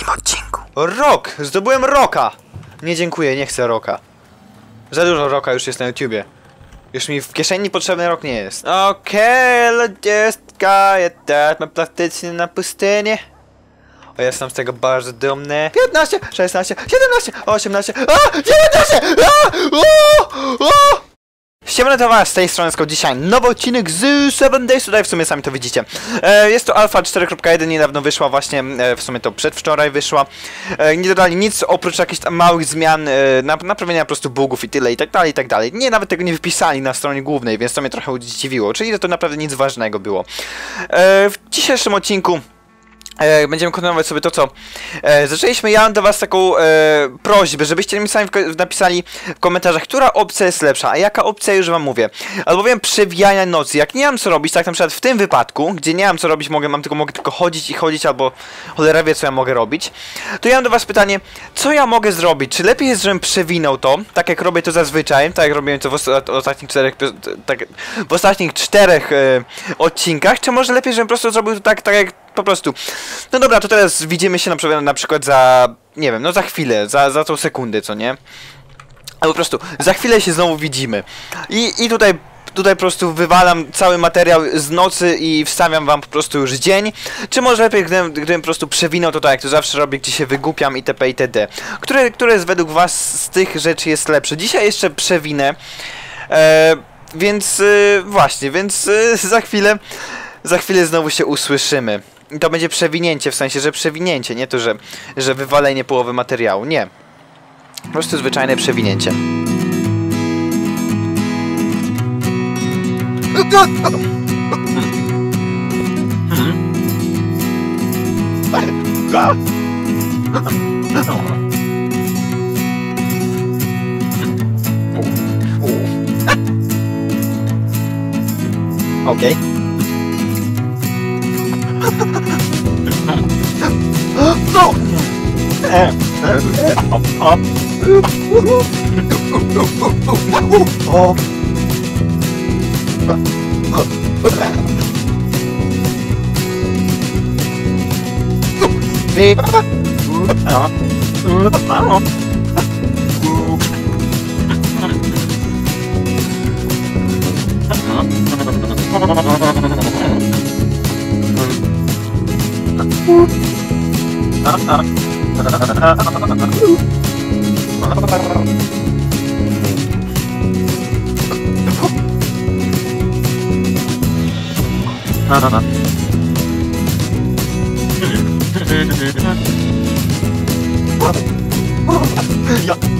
ostatnim odcinku. Rok! Zdobyłem roka! Nie dziękuję, nie chcę roka. Za dużo roka już jest na YouTubie. Już mi w kieszeni potrzebny rok nie jest. Okej, lodziestka, my plastycznie na pustynię. O, jestem z tego bardzo dumny. 15, 16, 17, 18, a, 19! A, o, o! Siemano to was, z tej strony Skok dzisiaj nowy odcinek z 7 Days, tutaj w sumie sami to widzicie. E, jest to Alpha 4.1, niedawno wyszła właśnie, e, w sumie to przedwczoraj wyszła. E, nie dodali nic oprócz jakichś małych zmian, e, nap naprawienia po prostu bugów i tyle i tak dalej i tak dalej. Nie, nawet tego nie wypisali na stronie głównej, więc to mnie trochę zdziwiło, czyli to naprawdę nic ważnego było. E, w dzisiejszym odcinku będziemy kontynuować sobie to, co e, zaczęliśmy. Ja mam do was taką e, prośbę, żebyście mi sami w, napisali w komentarzach, która opcja jest lepsza, a jaka opcja już wam mówię. Albowiem przewijania nocy. Jak nie mam co robić, tak na przykład w tym wypadku, gdzie nie mam co robić, mogę, mam tylko, mogę tylko chodzić i chodzić, albo cholera wie, co ja mogę robić, to ja mam do was pytanie, co ja mogę zrobić? Czy lepiej jest, żebym przewinął to, tak jak robię to zazwyczaj, tak jak robiłem to w osta- ostatnich czterech, tak, w ostatnich czterech e, odcinkach, czy może lepiej, żebym po prostu zrobił to tak, tak jak po prostu. No dobra, to teraz widzimy się na przykład, na przykład za, nie wiem, no za chwilę, za, za tą sekundę, co nie? Ale po prostu, za chwilę się znowu widzimy. I, i tutaj, tutaj po prostu wywalam cały materiał z nocy i wstawiam wam po prostu już dzień. Czy może lepiej, gdybym, gdybym po prostu przewinął to tak, jak to zawsze robię, gdzie się wygłupiam itp. itd. Które, które jest według was z tych rzeczy jest lepsze? Dzisiaj jeszcze przewinę. E, więc y, właśnie, więc y, za chwilę, za chwilę znowu się usłyszymy. To będzie przewinięcie, w sensie, że przewinięcie, nie to, że, że wywalenie połowy materiału, nie. Po prostu zwyczajne przewinięcie. Okej. No! いや。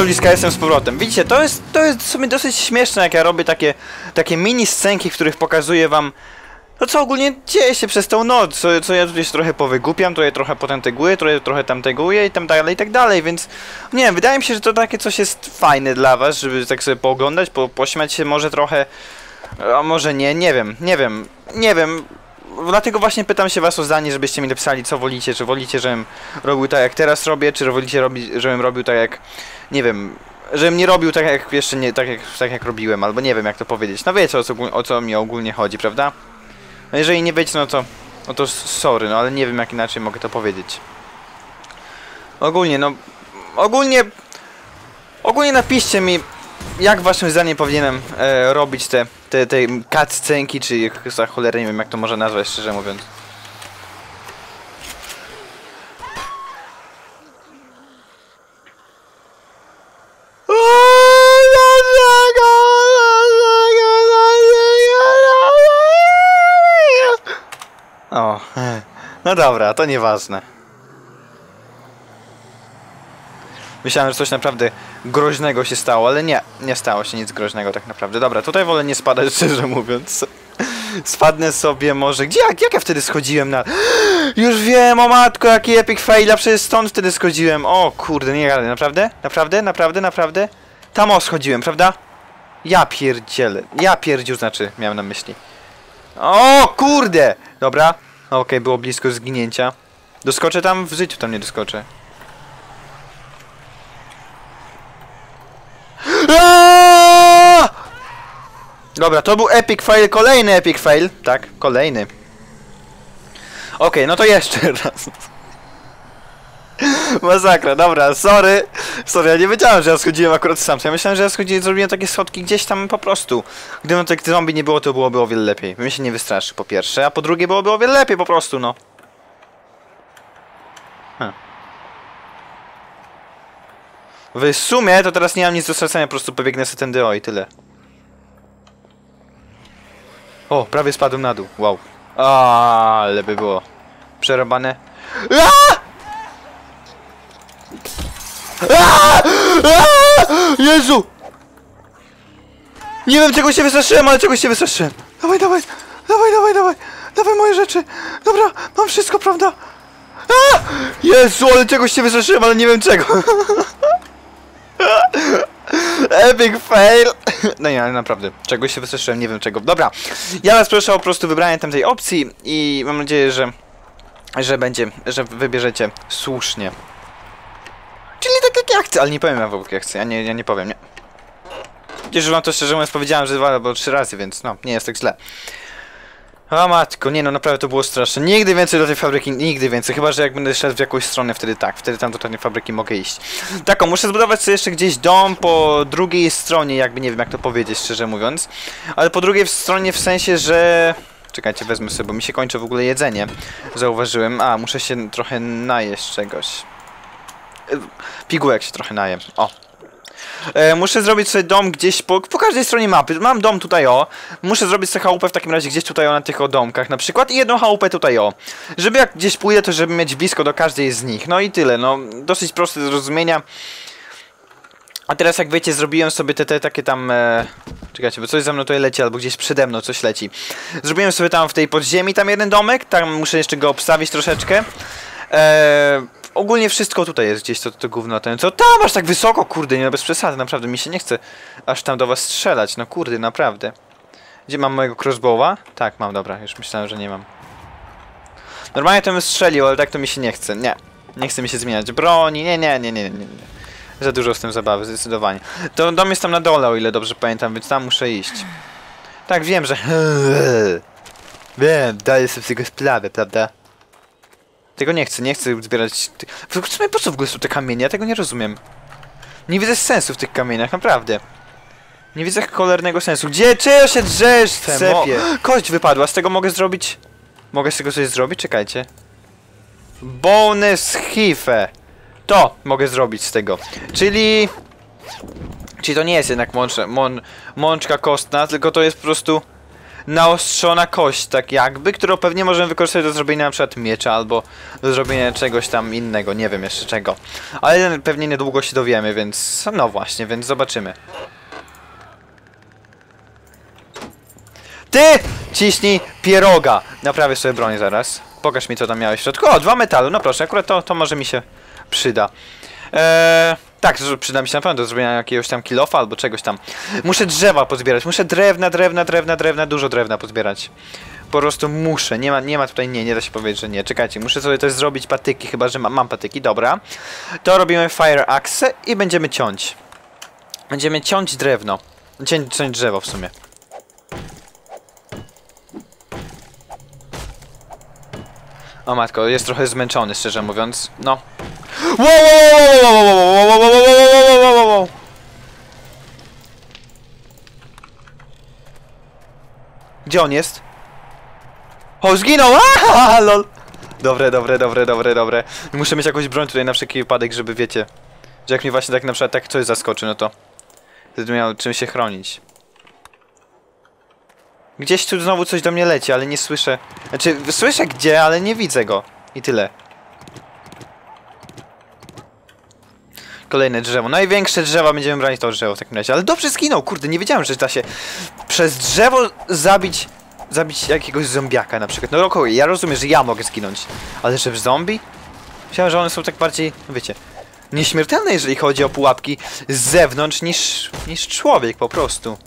ludziska, jestem z powrotem. Widzicie, to jest, to jest w sumie dosyć śmieszne, jak ja robię takie, takie mini scenki, w których pokazuję wam no co ogólnie dzieje się przez tą noc, co, co ja tutaj się trochę powygłupiam, je trochę potem teguję, trochę, trochę tam teguję i tam dalej i tak dalej, więc nie wiem, wydaje mi się, że to takie coś jest fajne dla was, żeby tak sobie pooglądać, po, pośmiać się może trochę, a może nie, nie wiem, nie wiem, nie wiem. Dlatego właśnie pytam się was o zdanie, żebyście mi napisali co wolicie, czy wolicie, żebym robił tak jak teraz robię, czy wolicie robić, żebym robił tak jak, nie wiem, żebym nie robił tak jak jeszcze nie, tak jak, tak jak robiłem, albo nie wiem jak to powiedzieć. No wiecie o co, o co mi ogólnie chodzi, prawda? No jeżeli nie wiecie, no to, no to sorry, no ale nie wiem jak inaczej mogę to powiedzieć. Ogólnie, no, ogólnie, ogólnie napiszcie mi, jak waszym zdaniem powinienem e, robić te, te, te cutscenki, czy za cholerę nie wiem jak to można nazwać, szczerze mówiąc. No dobra, to nieważne. Myślałem, że coś naprawdę groźnego się stało, ale nie, nie stało się nic groźnego tak naprawdę. Dobra, tutaj wolę nie spadać, szczerze mówiąc. Spadnę sobie może... Gdzie, jak, jak ja wtedy schodziłem na... Już wiem, o matko, jaki epic fail, a przecież stąd wtedy schodziłem. O kurde, nie gadaj, naprawdę? Naprawdę? Naprawdę? Naprawdę? Tam o schodziłem, prawda? Ja pierdzielę. Ja pierdziu znaczy, miałem na myśli. O kurde! Dobra, okej, było blisko zginięcia. Doskoczę tam? W życiu tam nie doskoczę. Dobra, to był epic fail, kolejny epic fail. Tak, kolejny. Okej, no to jeszcze raz. Masakra, dobra, sorry. Sorry, ja nie wiedziałem, że ja schodziłem akurat sam. Ja myślałem, że ja schodziłem, zrobiłem takie schodki gdzieś tam po prostu. Gdyby tych zombie nie było, to byłoby o wiele lepiej. Bym się nie wystraszył, po pierwsze, a po drugie byłoby o wiele lepiej po prostu, no. Hm. W sumie to teraz nie mam nic do stracenia, po prostu pobiegnę sobie tędy o i tyle. O, prawie spadłem na dół, wow. A, ale by było przerobane. Aaaa! Aaaa! Aaaa! Jezu! Nie wiem czego się wystraszyłem, ale czegoś się wystraszyłem. Dawaj, dawaj, dawaj, dawaj, dawaj. Dawaj moje rzeczy. Dobra, mam wszystko, prawda? Aaaa! Jezu, ale czegoś się wystraszyłem, ale nie wiem czego. Epic fail! No nie, ale naprawdę, czegoś się wystraszyłem, nie wiem czego. Dobra, ja was proszę o po prostu wybranie tamtej opcji i mam nadzieję, że, że będzie, że wybierzecie słusznie. Czyli tak jak ja chcę, ale nie powiem wam jak ja chcę, ja nie, ja nie powiem, nie. Przecież wam to szczerze mówiąc powiedziałem, że dwa albo trzy razy, więc no, nie jest tak źle. O matko, nie no, naprawdę to było straszne. Nigdy więcej do tej fabryki, nigdy więcej. Chyba, że jak będę szedł w jakąś stronę, wtedy tak. Wtedy tam do tej fabryki mogę iść. Taką, muszę zbudować sobie jeszcze gdzieś dom po drugiej stronie, jakby nie wiem jak to powiedzieć, szczerze mówiąc. Ale po drugiej stronie w sensie, że... Czekajcie, wezmę sobie, bo mi się kończy w ogóle jedzenie. Zauważyłem. A, muszę się trochę najeść czegoś. Pigułek się trochę najem. O, E, muszę zrobić sobie dom gdzieś po, po każdej stronie mapy. Mam dom tutaj o. Muszę zrobić sobie chałupę w takim razie gdzieś tutaj o na tych o domkach na przykład i jedną chałupę tutaj o. Żeby jak gdzieś pójdę, to żeby mieć blisko do każdej z nich. No i tyle, no. Dosyć proste zrozumienia. A teraz jak wiecie, zrobiłem sobie te, te takie tam... E... Czekajcie, bo coś za mną tutaj leci, albo gdzieś przede mną coś leci. Zrobiłem sobie tam w tej podziemi tam jeden domek, tam muszę jeszcze go obstawić troszeczkę. Eee, ogólnie wszystko tutaj jest gdzieś, to, to gówno ten. Co tam aż tak wysoko, kurde, nie no bez przesady, naprawdę mi się nie chce aż tam do was strzelać, no kurde, naprawdę. Gdzie mam mojego crossbowa? Tak, mam, dobra, już myślałem, że nie mam. Normalnie to bym strzelił, ale tak to mi się nie chce, nie. Nie chce mi się zmieniać broni, nie, nie, nie, nie, nie, nie. Za dużo z tym zabawy, zdecydowanie. To dom jest tam na dole, o ile dobrze pamiętam, więc tam muszę iść. Tak, wiem, że... Wiem, daję sobie z sprawę, prawda? Tego nie chcę, nie chcę zbierać... W sumie po co w ogóle są te kamienie? Ja tego nie rozumiem. Nie widzę sensu w tych kamieniach, naprawdę. Nie widzę cholernego sensu. Gdzie? Czego się drzesz, cepie? Kość wypadła, z tego mogę zrobić... Mogę z tego coś zrobić? Czekajcie. Bonus hife. To mogę zrobić z tego. Czyli... Czyli to nie jest jednak mączka, mąn, mączka kostna, tylko to jest po prostu naostrzona kość, tak jakby, którą pewnie możemy wykorzystać do zrobienia na przykład miecza albo do zrobienia czegoś tam innego, nie wiem jeszcze czego. Ale pewnie niedługo się dowiemy, więc no właśnie, więc zobaczymy. Ty! Ciśnij pieroga! Naprawię sobie broń zaraz. Pokaż mi co tam miałeś w środku. O, dwa metalu, no proszę, akurat to, to może mi się przyda. Eee, tak, to przyda mi się na pewno do zrobienia jakiegoś tam kilofa albo czegoś tam. Muszę drzewa pozbierać, muszę drewna, drewna, drewna, drewna, dużo drewna pozbierać. Po prostu muszę, nie ma, nie ma tutaj nie, nie da się powiedzieć, że nie. Czekajcie, muszę sobie też zrobić patyki, chyba że mam, mam patyki, dobra. To robimy fire axe i będziemy ciąć. Będziemy ciąć drewno. Ciąć drzewo w sumie. O matko, jest trochę zmęczony, szczerze mówiąc. No. Wow! Gdzie on jest? O, zginął! Aaaa, lol! Dobre, dobre, dobre, dobre, dobre. Muszę mieć jakąś broń tutaj na wszelki wypadek, żeby wiecie. Że jak mi właśnie tak na przykład tak coś zaskoczy, no to... Wtedy miał czym się chronić. Gdzieś tu znowu coś do mnie leci, ale nie słyszę. Znaczy, słyszę gdzie, ale nie widzę go. I tyle. Kolejne drzewo. Największe drzewa będziemy brać to drzewo w takim razie. Ale dobrze zginął, kurde, nie wiedziałem, że da się przez drzewo zabić zabić jakiegoś zombiaka na przykład. No okej, ja rozumiem, że ja mogę zginąć. Ale że w zombie? Myślałem, że one są tak bardziej, wiecie, nieśmiertelne, jeżeli chodzi o pułapki z zewnątrz niż, niż człowiek po prostu.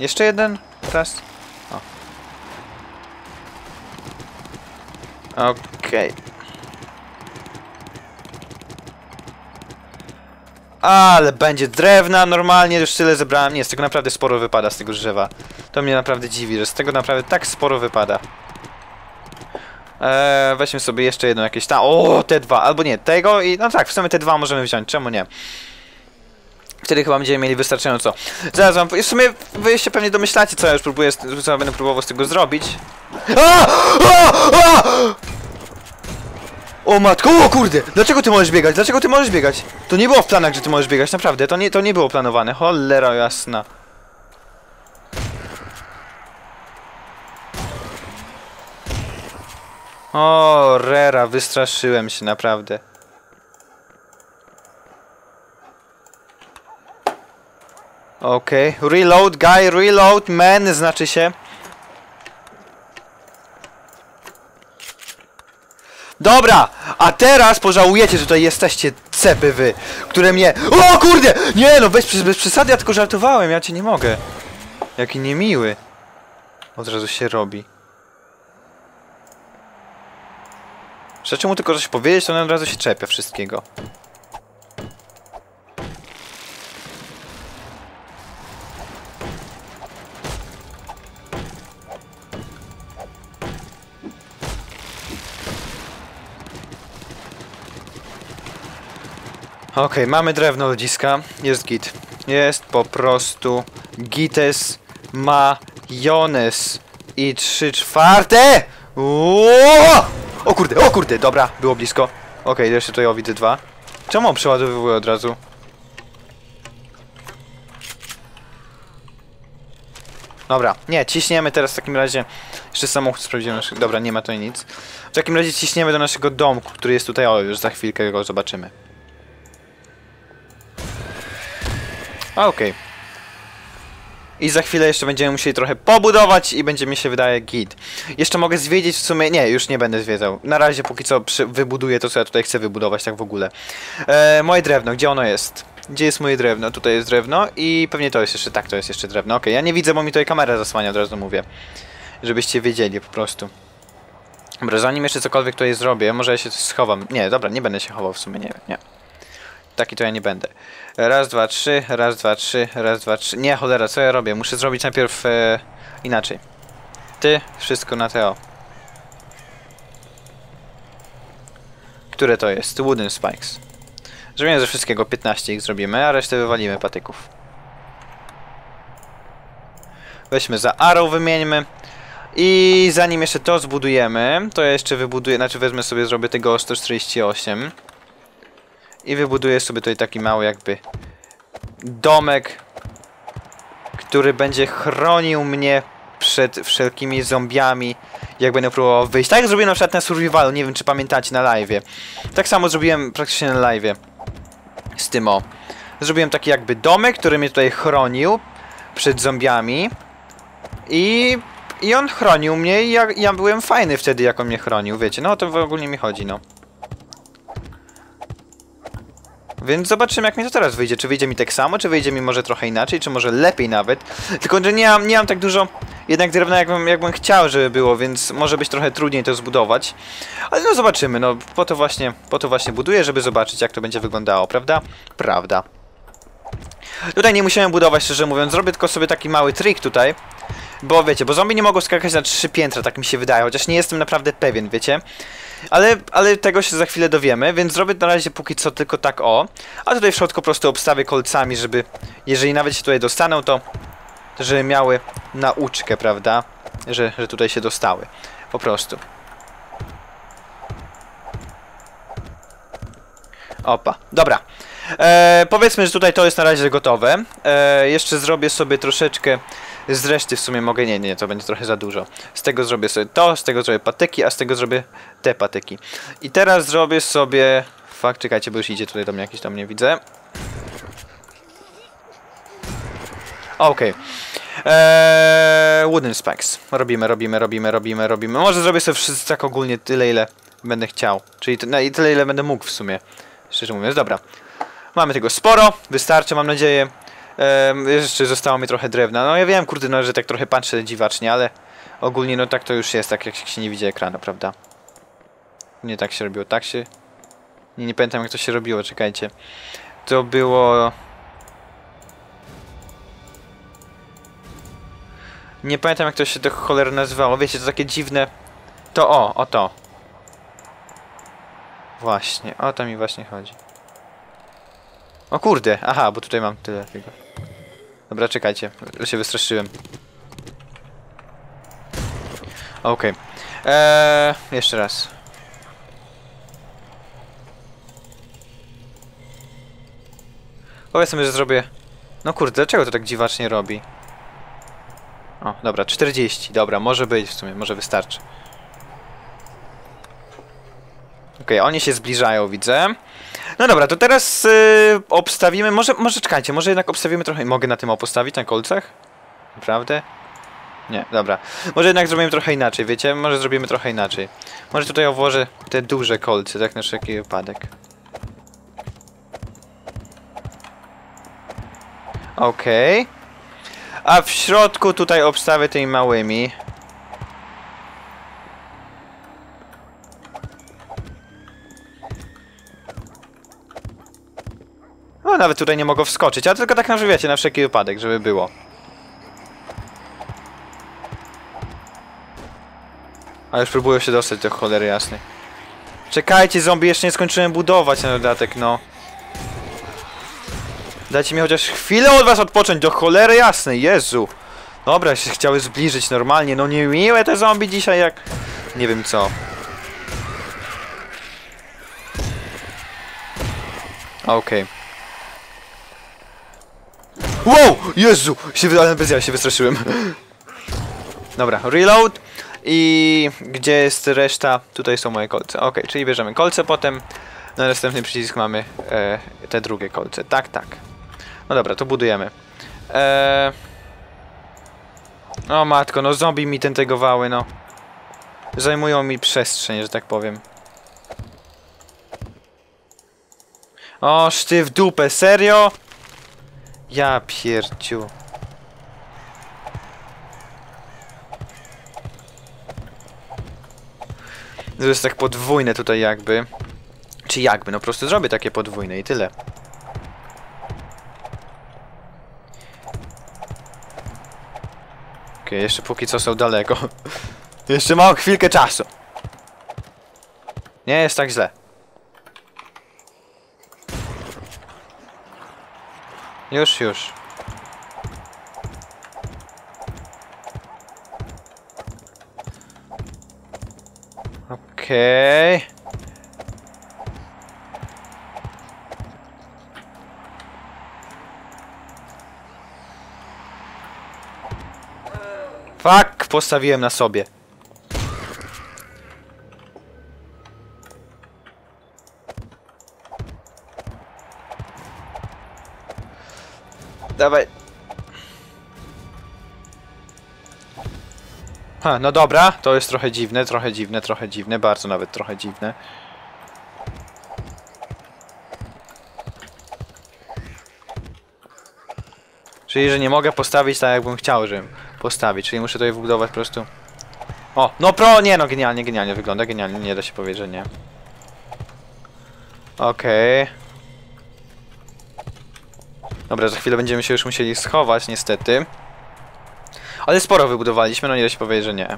Jeszcze jeden? Raz. Okej. Ale będzie drewna normalnie, już tyle zebrałem. Nie, z tego naprawdę sporo wypada z tego drzewa. To mnie naprawdę dziwi, że z tego naprawdę tak sporo wypada. Eee, weźmy sobie jeszcze jedno jakieś tam. O, te dwa, albo nie, tego i. No tak, w sumie te dwa możemy wziąć, czemu nie? Wtedy chyba będziemy mieli wystarczająco. Zaraz wam. W sumie wy się pewnie domyślacie, co ja już próbuję, co ja będę próbował z tego zrobić. A! A! A! O matko, o kurde! Dlaczego ty możesz biegać? Dlaczego ty możesz biegać? To nie było w planach, że ty możesz biegać, naprawdę. To nie, to nie było planowane. Cholera jasna. O, Rera, wystraszyłem się naprawdę. Okej, reload, guy, reload, man, znaczy się. Dobra, a teraz pożałujecie, że tutaj jesteście cepy wy, które mnie... O kurde! Nie no, bez, bez przesady, ja tylko żartowałem, ja cię nie mogę. Jaki niemiły. Od razu się robi. Rzeczy mu tylko coś powiedzieć, to on od razu się czepia wszystkiego. Okej, mamy drewno ludziska. Jest git. Jest po prostu gites majonez. I trzy czwarte! Uuu! O kurde, o kurde, dobra, było blisko. Okej, jeszcze tutaj o widzę dwa. Czemu on przeładowywuje od razu? Dobra, nie, ciśniemy teraz w takim razie. Jeszcze samochód sprawdzimy. nasz- Dobra, nie ma to nic. W takim razie ciśniemy do naszego domku, który jest tutaj. O, już za chwilkę go zobaczymy. Okej. I za chwilę jeszcze będziemy musieli trochę pobudować i będzie mi się wydaje git. Jeszcze mogę zwiedzić w sumie, nie, już nie będę zwiedzał. Na razie póki co przy, wybuduję to, co ja tutaj chcę wybudować, tak w ogóle. E, moje drewno, gdzie ono jest? Gdzie jest moje drewno? Tutaj jest drewno i pewnie to jest jeszcze, tak, to jest jeszcze drewno. Okej, ja nie widzę, bo mi tutaj kamera zasłania, od razu mówię. Żebyście wiedzieli po prostu. Dobra, zanim jeszcze cokolwiek tutaj zrobię, może ja się schowam. Nie, dobra, nie będę się chował w sumie, nie, nie. Taki to ja nie będę. Raz, dwa, trzy, raz, dwa, trzy, raz, dwa, trzy. Nie, cholera, co ja robię? Muszę zrobić najpierw e, inaczej. Ty, wszystko na Teo. Które to jest? Wooden Spikes. Zrobimy ze wszystkiego 15 ich zrobimy, a resztę wywalimy patyków. Weźmy za arrow, wymieńmy. I zanim jeszcze to zbudujemy, to ja jeszcze wybuduję, znaczy wezmę sobie, zrobię tego 148. I wybuduję sobie tutaj taki mały jakby domek, który będzie chronił mnie przed wszelkimi zombiami, jak będę próbował wyjść. Tak zrobiłem na przykład na Survivalu, nie wiem czy pamiętacie na live. Tak samo zrobiłem praktycznie na live. Z tym o. Zrobiłem taki jakby domek, który mnie tutaj chronił przed zombiami. I, i on chronił mnie i ja, ja byłem fajny wtedy, jak on mnie chronił, wiecie. No o to w ogóle mi chodzi, no. Więc zobaczymy jak mi to teraz wyjdzie. Czy wyjdzie mi tak samo, czy wyjdzie mi może trochę inaczej, czy może lepiej nawet. Tylko, że nie mam, nie mam tak dużo jednak drewna jakbym, jakbym chciał, żeby było, więc może być trochę trudniej to zbudować. Ale no zobaczymy, no po to właśnie, po to właśnie buduję, żeby zobaczyć jak to będzie wyglądało, prawda? Prawda. Tutaj nie musiałem budować, szczerze mówiąc, zrobię tylko sobie taki mały trik tutaj. Bo wiecie, bo zombie nie mogą skakać na trzy piętra, tak mi się wydaje, chociaż nie jestem naprawdę pewien, wiecie. Ale, ale tego się za chwilę dowiemy, więc zrobię na razie póki co tylko tak o. A tutaj w środku po prostu obstawię kolcami, żeby, jeżeli nawet się tutaj dostaną, to żeby miały nauczkę, prawda? Że, że tutaj się dostały. Po prostu. Opa, dobra. E, powiedzmy, że tutaj to jest na razie gotowe. E, jeszcze zrobię sobie troszeczkę z reszty w sumie mogę, nie, nie, to będzie trochę za dużo. Z tego zrobię sobie to, z tego zrobię patyki, a z tego zrobię te patyki. I teraz zrobię sobie... Fakt, czekajcie, bo już idzie tutaj do mnie jakiś tam nie widzę. Okej. Eee, wooden spikes. Robimy, robimy, robimy, robimy, robimy. Może zrobię sobie wszystko tak ogólnie tyle, ile będę chciał. Czyli no, i tyle, ile będę mógł w sumie. Szczerze mówiąc, dobra. Mamy tego sporo, wystarczy, mam nadzieję. Jeszcze zostało mi trochę drewna. No ja wiem, kurde, no, że tak trochę patrzę dziwacznie, ale ogólnie no tak to już jest, tak jak się nie widzi ekranu, prawda? Nie tak się robiło, tak się... Nie, nie pamiętam jak to się robiło, czekajcie. To było... Nie pamiętam jak to się to cholera nazywało. Wiecie, to takie dziwne... To o, o to. Właśnie, o to mi właśnie chodzi. O kurde, aha, bo tutaj mam tyle tego. Dobra, czekajcie, że się wystraszyłem. Okej. Eee, jeszcze raz. Powiedzmy, że zrobię... No kurde, dlaczego to tak dziwacznie robi? O, dobra, 40. Dobra, może być w sumie, może wystarczy. Okej, oni się zbliżają, widzę. No dobra, to teraz y, obstawimy, może, może czekajcie, może jednak obstawimy trochę, mogę na tym postawić, na kolcach? Naprawdę? Nie, dobra. Może jednak zrobimy trochę inaczej, wiecie? Może zrobimy trochę inaczej. Może tutaj obłożę te duże kolce, tak na wszelki wypadek. Okej. A w środku tutaj obstawię tymi małymi. Nawet tutaj nie mogą wskoczyć, a tylko tak na na wszelki wypadek, żeby było. A już próbuję się dostać do cholery jasnej. Czekajcie, zombie, jeszcze nie skończyłem budować na dodatek, no. Dajcie mi chociaż chwilę od was odpocząć, do cholery jasnej, Jezu. Dobra, się chciały zbliżyć normalnie, no niemiłe te zombie dzisiaj jak... Nie wiem co. Okej. Wow! Jezu! Się, ale ja się wystraszyłem. Dobra, reload. I gdzie jest reszta? Tutaj są moje kolce. Ok, czyli bierzemy kolce potem. Na następny przycisk mamy e, te drugie kolce. Tak, tak. No dobra, to budujemy. E... O matko, no zombie mi tentegowały, no. Zajmują mi przestrzeń, że tak powiem. O, szty w dupę, serio? Ja pierdziu. To jest tak podwójne tutaj jakby. Czy jakby, no po prostu zrobię takie podwójne i tyle. Okej, jeszcze póki co są daleko. jeszcze mam chwilkę czasu. Nie jest tak źle. Już, już. Okej. Fuck, postawiłem na sobie. No dobra, to jest trochę dziwne, trochę dziwne, trochę dziwne, bardzo nawet trochę dziwne. Czyli, że nie mogę postawić tak, jakbym chciał, żebym postawić, czyli muszę tutaj wbudować po prostu... O, no pro, nie no, genialnie, genialnie wygląda, genialnie, nie da się powiedzieć, że nie. Okej. Dobra, za chwilę będziemy się już musieli schować, niestety. Ale sporo wybudowaliśmy, no nie da się powiedzieć, że nie.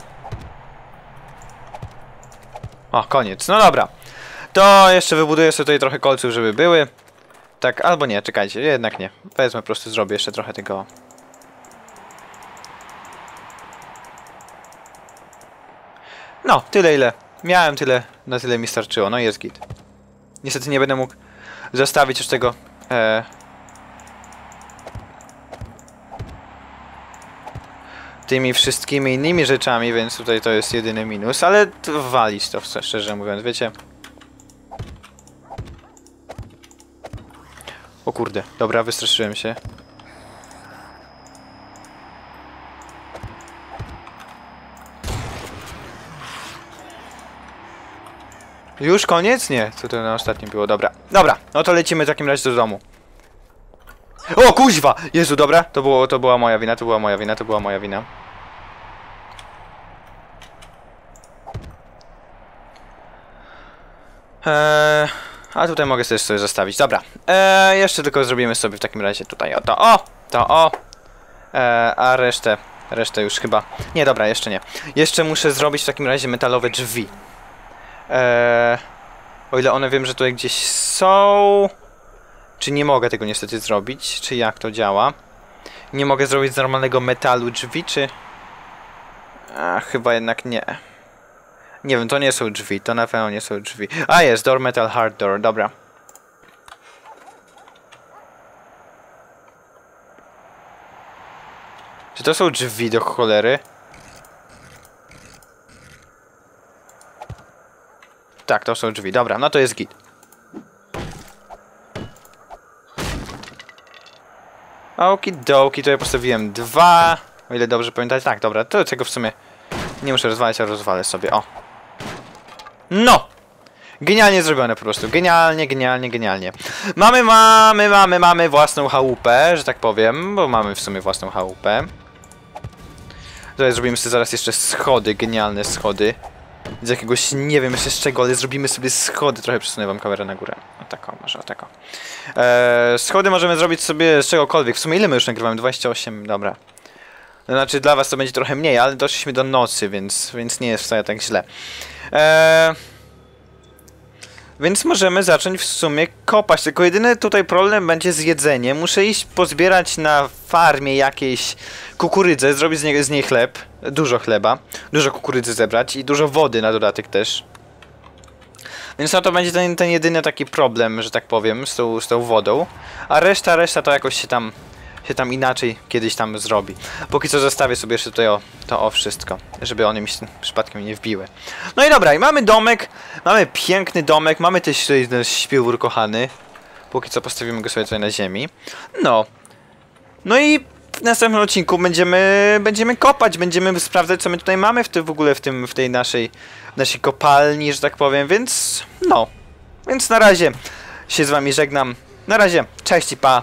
O, koniec. No dobra. To jeszcze wybuduję sobie tutaj trochę kolców, żeby były. Tak, albo nie, czekajcie, jednak nie. Wezmę, po prostu zrobię jeszcze trochę tego. No, tyle ile. Miałem tyle, na tyle mi starczyło, no jest git. Niestety nie będę mógł zostawić już tego E, tymi wszystkimi innymi rzeczami, więc tutaj to jest jedyny minus, ale walić to, szczerze mówiąc, wiecie. O kurde, dobra, wystraszyłem się. Już koniec? Nie, to to na ostatnim było, dobra. Dobra, no to lecimy w takim razie do domu. O kuźwa! Jezu, dobra, to było, to była moja wina, to była moja wina, to była moja wina. Eee, a tutaj mogę sobie sobie zostawić. Dobra. Eee, jeszcze tylko zrobimy sobie w takim razie tutaj o to o, to o. Eee, a resztę, resztę już chyba. Nie, dobra, jeszcze nie. Jeszcze muszę zrobić w takim razie metalowe drzwi. Eee, o ile one wiem, że tutaj gdzieś są. Czy nie mogę tego niestety zrobić? Czy jak to działa? Nie mogę zrobić z normalnego metalu drzwi, czy... A, chyba jednak nie. Nie wiem, to nie są drzwi, to na pewno nie są drzwi. A jest, door metal hard door, dobra. Czy to są drzwi do cholery? Tak, to są drzwi, dobra, no to jest git. Okidoki, to ja postawiłem dwa. O ile dobrze pamiętać. Tak, dobra, to tego w sumie nie muszę rozwalać, a rozwalę sobie. O. No! Genialnie zrobione po prostu. Genialnie, genialnie, genialnie. Mamy, mamy, mamy, mamy własną chałupę, że tak powiem, bo mamy w sumie własną chałupę. Tutaj zrobimy sobie zaraz jeszcze schody, genialne schody. Z jakiegoś, nie wiem jeszcze z czego, ale zrobimy sobie schody. Trochę przesunę wam kamerę na górę. O tako, może o tako. Eee, schody możemy zrobić sobie z czegokolwiek. W sumie ile my już nagrywamy? 28, dobra. Znaczy dla was to będzie trochę mniej, ale doszliśmy do nocy, więc, więc nie jest wcale tak źle. Eee, więc możemy zacząć w sumie kopać, tylko jedyny tutaj problem będzie z jedzeniem. Muszę iść pozbierać na farmie jakieś kukurydzę, zrobić z niej, z niej chleb, dużo chleba, dużo kukurydzy zebrać i dużo wody na dodatek też. Więc no to będzie ten, ten jedyny taki problem, że tak powiem, z tą, z tą wodą. A reszta, reszta to jakoś się tam, się tam inaczej kiedyś tam zrobi. Póki co zostawię sobie jeszcze tutaj o, to o wszystko, żeby one mi się przypadkiem nie wbiły. No i dobra, i mamy domek, mamy piękny domek, mamy też ten śpiwór kochany. Póki co postawimy go sobie tutaj na ziemi. No. No i w następnym odcinku będziemy, będziemy kopać, będziemy sprawdzać, co my tutaj mamy w, tym, w ogóle w, tym, w tej naszej, naszej kopalni, że tak powiem, więc no. Więc na razie się z wami żegnam. Na razie, cześć i pa